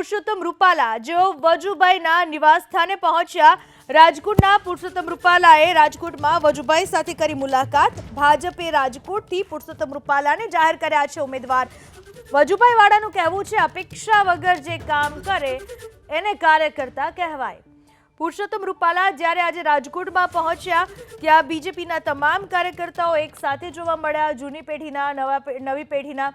પુરુષોત્તમ રૂપાલા જેઓ વજુભાઈના નિવાસ સ્થાને પહોંચ્યા, રાજકોટના પુરુષોત્તમ રૂપાલાએ રાજકોટમાં વજુભાઈ સાથે કરી મુલાકાત. ભાજપે રાજકોટથી પુરુષોત્તમ રૂપાલાને જાહેર કર્યા છે ઉમેદવાર. વજુભાઈ વાળાનું કહેવું છે, અપેક્ષા વગર જે કામ કરે, એને કાર્યકર્તા કહેવાય. પુરુષોત્તમ રૂપાલા જ્યારે આજે રાજકોટમાં પહોંચ્યા, ત્યાં બીજેપીના તમામ કાર્યકર્તાઓ એક સાથે જોવા મળ્યા. જૂની પેઢીના, નવા નવી પેઢીના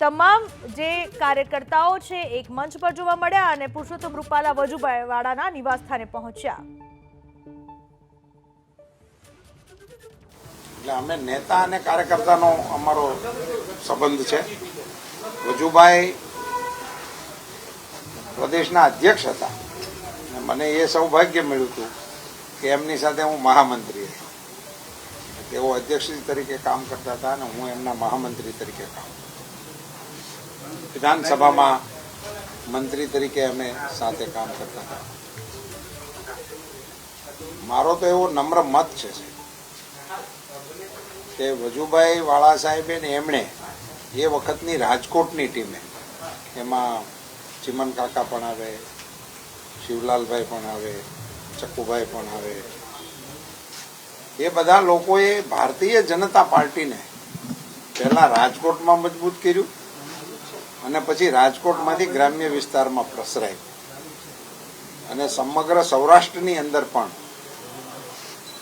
તમામ જે કાર્યકર્તાઓ છે, એક મંચ પર જોવા મળ્યા અને પુરુષોત્તમ રૂપાલા વજુભાઈ વાળાના નિવાસસ્થાને પહોંચ્યા. એટલે અમે નેતા અને કાર્યકર્તાનો અમારો સંબંધ છે. વજુભાઈ પ્રદેશના અધ્યક્ષ હતા. મને એ સૌભાગ્ય મળ્યું હતું કે એમની સાથે હું મહામંત્રી હતી. તેઓ અધ્યક્ષ તરીકે કામ કરતા હતા અને હું એમના મહામંત્રી તરીકે કામ વિધાનસભામાં મંત્રી તરીકે અમે સાથે કામ કરતા હતા. મારો તો એવો નમ્ર મત છે કે વજુભાઈ વાળા સાહેબે ને એમણે એ વખતની રાજકોટની ટીમે, એમાં ચિમન કાકા પણ આવે, શિવલાલભાઈ પણ આવે ચક્કુભાઈ પણ આવે, એ બધા લોકોએ ભારતીય જનતા પાર્ટીને પહેલા રાજકોટમાં મજબૂત કર્યું અને પછી રાજકોટમાંથી ગ્રામ્ય વિસ્તારમાં પ્રસરાય. અને સમગ્ર સૌરાષ્ટ્રની અંદર પણ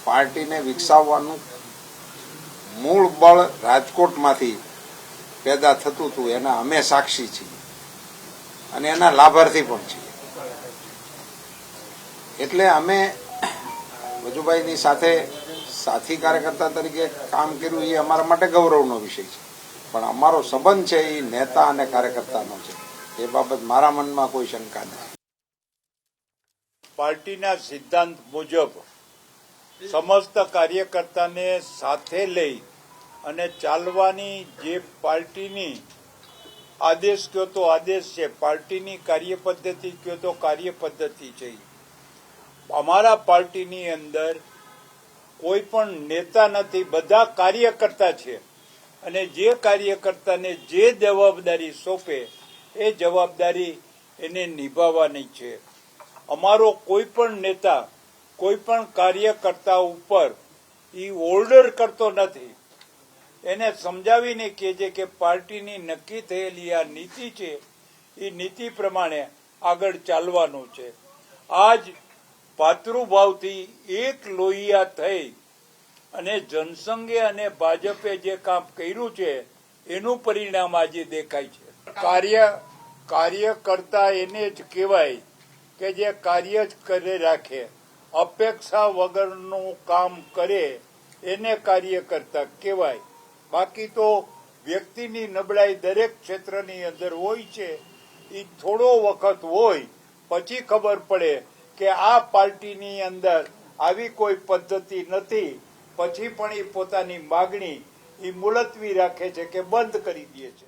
પાર્ટીને વિકસાવવાનું મૂળ બળ રાજકોટમાંથી પેદા થતું હતું, એના અમે સાક્ષી છીએ. અને એના લાભાર્થી પણ છીએ. એટલે અમે વજુભાઈની સાથે સાથી કાર્યકર્તા તરીકે કામ કર્યું, એ અમારા માટે ગૌરવનો વિષય છે. પણ અમારો સંબંધ છે એ નેતા અને કાર્યકર્તાનો છે. એ બાબત મારા મનમાં કોઈ શંકા નથી. પાર્ટીના સિદ્ધાંત મુજબ સમસ્ત કાર્યકર્તાને સાથે લઈ અને ચાલવાની જે પાર્ટીની આદેશ કયો તો આદેશ છે. પાર્ટીની કાર્ય પદ્ધતિ કયો તો કાર્ય પદ્ધતિ છે. અમારા પાર્ટીની અંદર કોઈ પણ નેતા નથી. બધા કાર્યકર્તા છે. અને જે કાર્યકર્તાને જે જવાબદારી સોંપે, એ જવાબદારી એને નિભાવવાની છે. અમારો કોઈ પણ નેતા કોઈ પણ કાર્યકર્તા ઉપર ઈ ઓર્ડર કરતો નથી. એને સમજાવીને કહે છે કે પાર્ટીની નક્કી થયેલી આ નીતિ છે, એ નીતિ પ્રમાણે આગળ ચાલવાનું છે. આજ ભાતૃભાવથી એક લોહિયા થઈ અને જનસંઘે અને ભાજપે જે કામ કર્યું છે, એનું પરિણામ આજે દેખાય છે. કાર્ય કાર્ય કરતા એને જ કહેવાય કે જે કાર્ય જ કરે રાખે. અપેક્ષા વગરનું કામ કરે, એને કાર્ય કરતા કહેવાય. બાકી તો વ્યક્તિની નબળાઈ દરેક ક્ષેત્રની અંદર હોય છે એ થોડો વખત હોય, પછી ખબર પડે કે આ પાર્ટીની અંદર આવી કોઈ પદ્ધતિ નથી. પછી પણ એ પોતાની માગણી એ મુલતવી રાખે છે કે બંધ કરી દે છે.